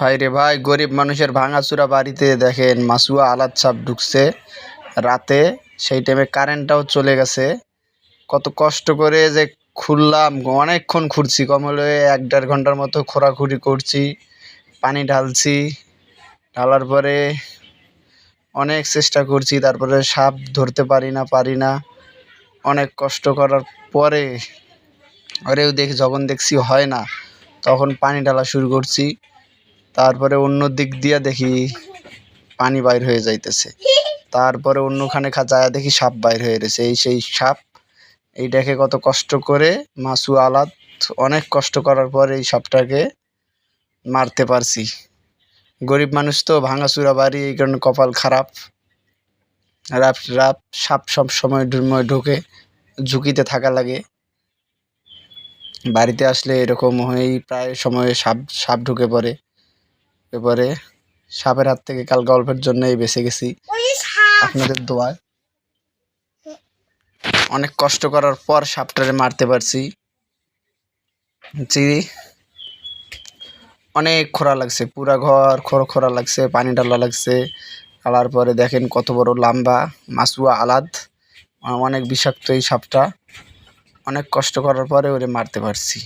ভাই রে ভাই, গরিব মানুষের ভাঙাচুরা বাড়িতে দেখেন মাসুয়া আলাদ সাপ ঢুকছে। রাতে সেই টাইমে কারেন্টটাও চলে গেছে। কত কষ্ট করে যে খুললাম, অনেকক্ষণ খুঁড়ছি কম হলে এক দেড় ঘণ্টার মতো খোঁড়াখুড়ি করছি, পানি ঢালছি। ঢালার পরে অনেক চেষ্টা করছি, তারপরে সাপ ধরতে পারি না পারি না। অনেক কষ্ট করার পরে আরেও দেখি, যখন দেখছি হয় না, তখন পানি ঢালা শুরু করছি। তারপরে অন্য দিক দিয়ে দেখি পানি বাইর হয়ে যাইতেছে। তারপরে অন্যখানে খাঁচায় দেখি সাপ বাইর হয়ে গেছে এই সেই সাপ, এইটাকে কত কষ্ট করে মাসু আলাদ, অনেক কষ্ট করার পর এই সাপটাকে মারতে পারছি। গরিব মানুষ তো, ভাঙাচুরা বাড়ি, এই কারণে কপাল খারাপ। রাপ রাপ সাপ সব সময় ঢুকে ঝুঁকিতে থাকা লাগে। বাড়িতে আসলে এরকম হয়েই প্রায় সময় সাপ সাপ ঢুকে পড়ে। এবারে সাপের হাত থেকে কাল গল্পের জন্যই বেঁচে গেছি। আপনাদের দোয়ায়। অনেক কষ্ট করার পর সাপটারে মারতে পারছি। জি। অনেক খোরা লাগছে পুরা ঘর খোরা খোরা লাগছে পানি ডালা লাগছে। ডালার পরে দেখেন কত বড় লম্বা মাসুয়া আলাদ। অনেক বিষাক্ত এই সাপটা। অনেক কষ্ট করার পরে ওরে মারতে পারছি।